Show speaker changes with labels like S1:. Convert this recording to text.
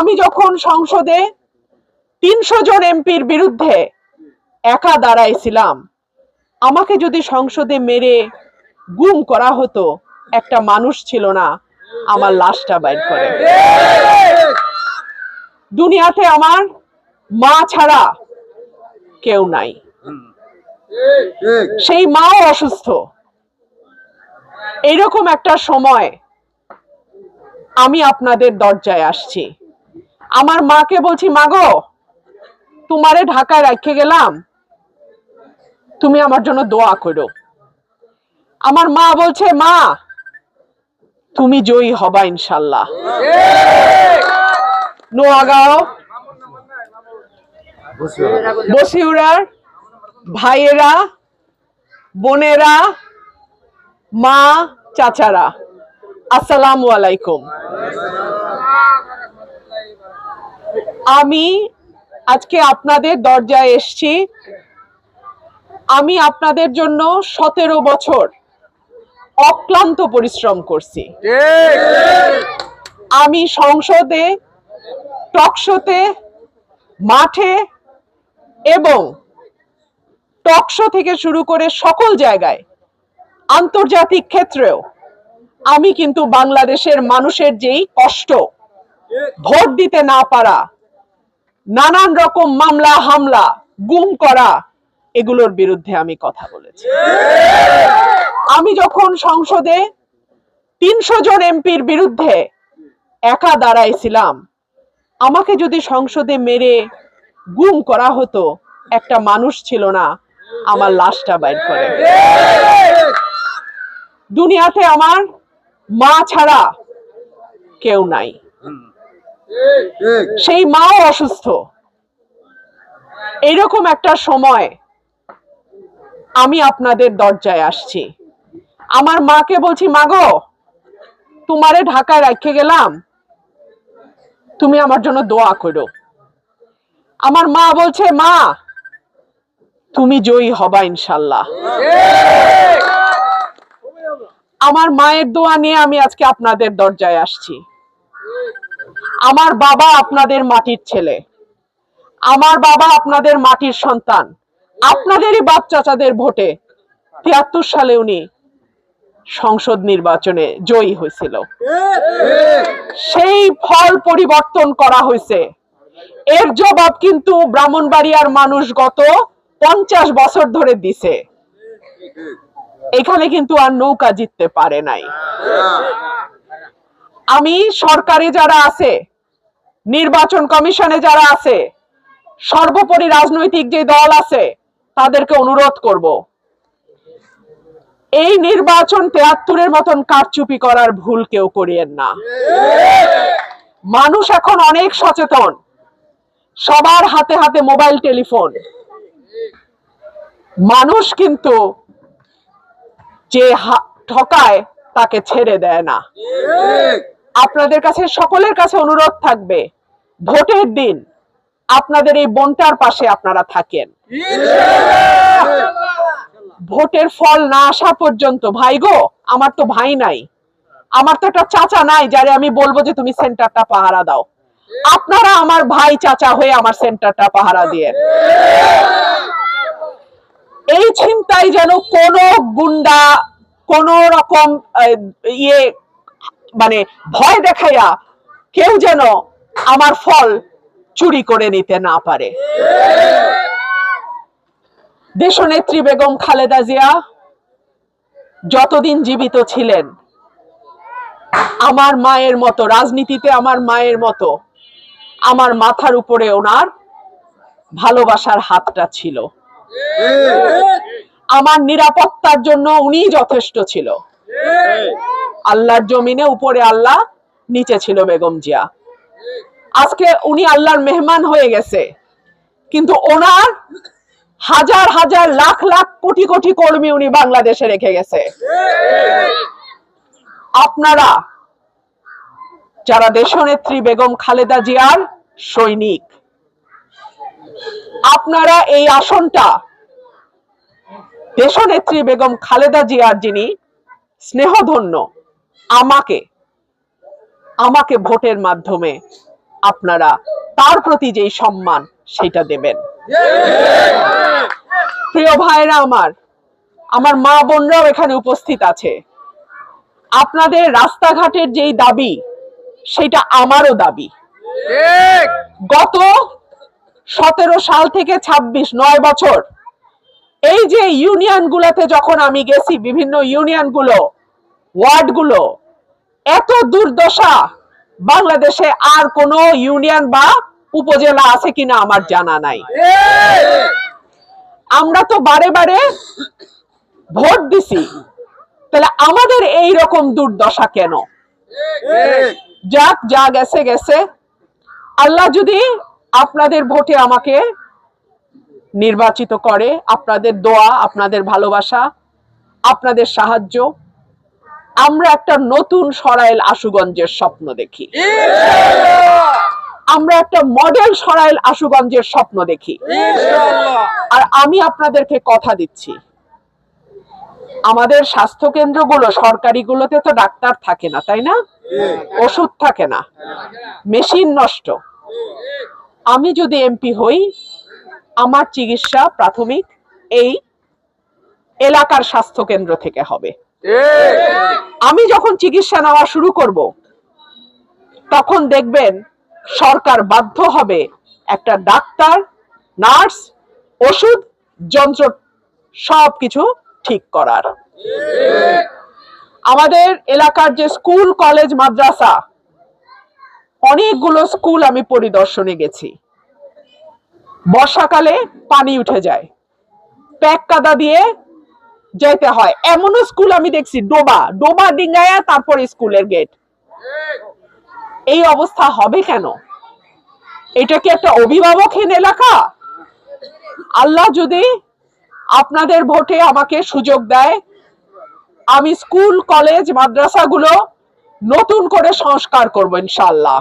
S1: আমি যখন সংসদে তিনশো জন এমপির বিরুদ্ধে একা দাঁড়াইছিলাম, আমাকে যদি সংসদে মেরে গুম করা হতো, একটা মানুষ ছিল না, আমার লাশটা বাইর করে। দুনিয়াতে আমার মা ছাড়া কেউ নাই। সেই মাও অসুস্থ। এইরকম একটা সময় আমি আপনাদের দরজায় আসছি। আমার মাকে বলছি মাগো তোমারে ঢাকায় রেখে গেলাম। তুমি আমার জন্য দোয়া করো। আমার মা বলছে, মা, তুমি জয়ী হবা ইনশাল্লাহ। নোয়াগাঁও বসিউড়ার ভাইয়েরা, বোনেরা, মা, চাচারা, আসসালামু আলাইকুম। আমি আজকে আপনাদের দরজায় এসছি। আমি আপনাদের জন্য সতেরো বছর অক্লান্ত পরিশ্রম করছি। আমি সংসদে, টকশোতে, মাঠে এবং টকশো থেকে শুরু করে সকল জায়গায়, আন্তর্জাতিক ক্ষেত্রেও আমি কিন্তু বাংলাদেশের মানুষের যেই কষ্ট, ভোট দিতে না পারা নানান রকম মামলা, হামলা, গুম করা, এগুলোর বিরুদ্ধে আমি কথা বলেছি। আমি যখন সংসদে তিনশো জন এমপির বিরুদ্ধে একা দাঁড়াইছিলাম, আমাকে যদি সংসদে মেরে গুম করা হতো, একটা মানুষ ছিল না, আমার লাশটা বাইর করে। দুনিয়াতে আমার মা ছাড়া কেউ নাই। সেই মাও অসুস্থ। এইরকম একটা সময় আমি আপনাদের দরজায় আসছি। আমার মাকে বলছি মাগো তোমারে ঢাকায় রেখে গেলাম। তুমি আমার জন্য দোয়া করো। আমার মা বলছে মা তুমি জয়ী হবা ইনশাল্লাহ। আমার মায়ের দোয়া নিয়ে আমি আজকে আপনাদের দরজায় আসছি। আমার বাবা আপনাদের মাটির ছেলে। আমার বাবা আপনাদের মাটির সন্তান। আপনাদেরই বাপ চাচাদের ভোটে তিয়াত্তর সালে উনি সংসদ নির্বাচনে জয়ী হয়েছিল। সেই ফল পরিবর্তন করা হয়েছে। এর জবাব কিন্তু ব্রাহ্মণবাড়িয়ার মানুষ গত পঞ্চাশ বছর ধরে দিছে। এখানে কিন্তু আর নৌকা জিততে পারে নাই। আমি সরকারে যারা আছে, নির্বাচন কমিশনে যারা আছে, সর্বোপরি রাজনৈতিক যে দল আছে, তাদেরকে অনুরোধ করব। এই নির্বাচন তেয়াত্তরের মতন কারচুপি করার ভুল কেউ করিয়েন না। মানুষ এখন অনেক সচেতন। সবার হাতে হাতে মোবাইল, টেলিফোন। মানুষ কিন্তু যে ঠকায় তাকে ছেড়ে দেয় না। আপনাদের কাছে সকলের কাছে অনুরোধ থাকবে, ভোটের দিন আপনাদের এই বনটার পাশে আপনারা থাকেন। ভোটের ফল না আসা পর্যন্ত, ভাই গো, আমার তো ভাই নাই। আমার তো একটা চাচা নাই যারে আমি বলব যে তুমি সেন্টারটা পাহারা দাও। আপনারা আমার ভাই চাচা হয়ে আমার সেন্টারটা পাহারা দিয়ে। এই চিন্তায় যেন কোন গুন্ডা, কোন রকম ইয়ে মানে ভয় দেখাইয়া কেউ যেন আমার ফল চুরি করে নিতে না পারে। দেশনেত্রী বেগম খালেদা জিয়া যতদিন জীবিত ছিলেন, আমার মায়ের মতো, রাজনীতিতে আমার মায়ের মতো, আমার মাথার উপরে ওনার ভালোবাসার হাতটা ছিল। আমার নিরাপত্তার জন্য উনি যথেষ্ট ছিল। আল্লাহর জমিনে, উপরে আল্লাহ, নিচে ছিল বেগম জিয়া। আজকে উনি আল্লাহর মেহমান হয়ে গেছে। কিন্তু ওনার হাজার হাজার, লাখ লাখ, কোটি কোটি কর্মী উনি বাংলাদেশে রেখে গেছে। আপনারা, যারা দেশনেত্রী বেগম খালেদা জিয়ার সৈনিক, আপনারা এই আসনটা দেশনেত্রী বেগম খালেদা জিয়ার যিনি স্নেহধন্য আমাকে আমাকে ভোটের মাধ্যমে আপনারা তার প্রতি যেই সম্মান, সেটা দেবেন। প্রিয় ভাইরা আমার আমার মা বোনরাও এখানে উপস্থিত আছে। আপনাদের রাস্তাঘাটের যেই দাবি, সেটা আমারও দাবি। গত সতেরো সাল থেকে ২৬ নয় বছর, এই যে ইউনিয়ন গুলোতে যখন আমি গেছি, বিভিন্ন ইউনিয়নগুলো ওয়ার্ডগুলো এত দুর্দশা বাংলাদেশে আর কোন ইউনিয়ন বা উপজেলা আছে কিনা আমার জানা নাই। আমরা তো বারে বারে ভোট দিছি। তাহলে আমাদের এই রকম দুর্দশা কেন? যাক, যা গেছে গেছে। আল্লাহ যদি আপনাদের ভোটে আমাকে নির্বাচিত করে, আপনাদের দোয়া, আপনাদের ভালোবাসা, আপনাদের সাহায্য আমরা একটা নতুন সরাইল আশুগঞ্জের স্বপ্ন দেখি। আমরা একটা মডেল সরাইল আশুগঞ্জের স্বপ্ন দেখি। আর আমি আপনাদেরকে কথা দিচ্ছি। আমাদের স্বাস্থ্য কেন্দ্রগুলো সরকারিগুলোতে তো ডাক্তার থাকে না তাই না? ওষুধ থাকে না। মেশিন নষ্ট। আমি যদি এমপি হই আমার চিকিৎসা প্রাথমিক এই এলাকার স্বাস্থ্য কেন্দ্র থেকে হবে। আমি যখন চিকিৎসা নেওয়া শুরু করব, তখন দেখবেন সরকার বাধ্য হবে একটা ডাক্তার, নার্স, ওষুধ, যন্ত্র সবকিছু ঠিক করার। আমাদের এলাকার যে স্কুল, কলেজ, মাদ্রাসা, অনেকগুলো স্কুল আমি পরিদর্শনে গেছি। বর্ষাকালে পানি উঠে যায়। প্যাক কাদা দিয়ে যেতে হয়। এমনও স্কুল আমি দেখছি, ডোবা। ডোবা ডিঙ্গায়া তারপর স্কুলের গেট এই অবস্থা হবে কেন? এটা কি একটা অভিভাবকহীন এলাকা? আল্লাহ যদি আপনাদের ভোটে আমাকে সুযোগ দেয়, আমি স্কুল কলেজ মাদ্রাসাগুলো নতুন করে সংস্কার করব ইনশাল্লাহ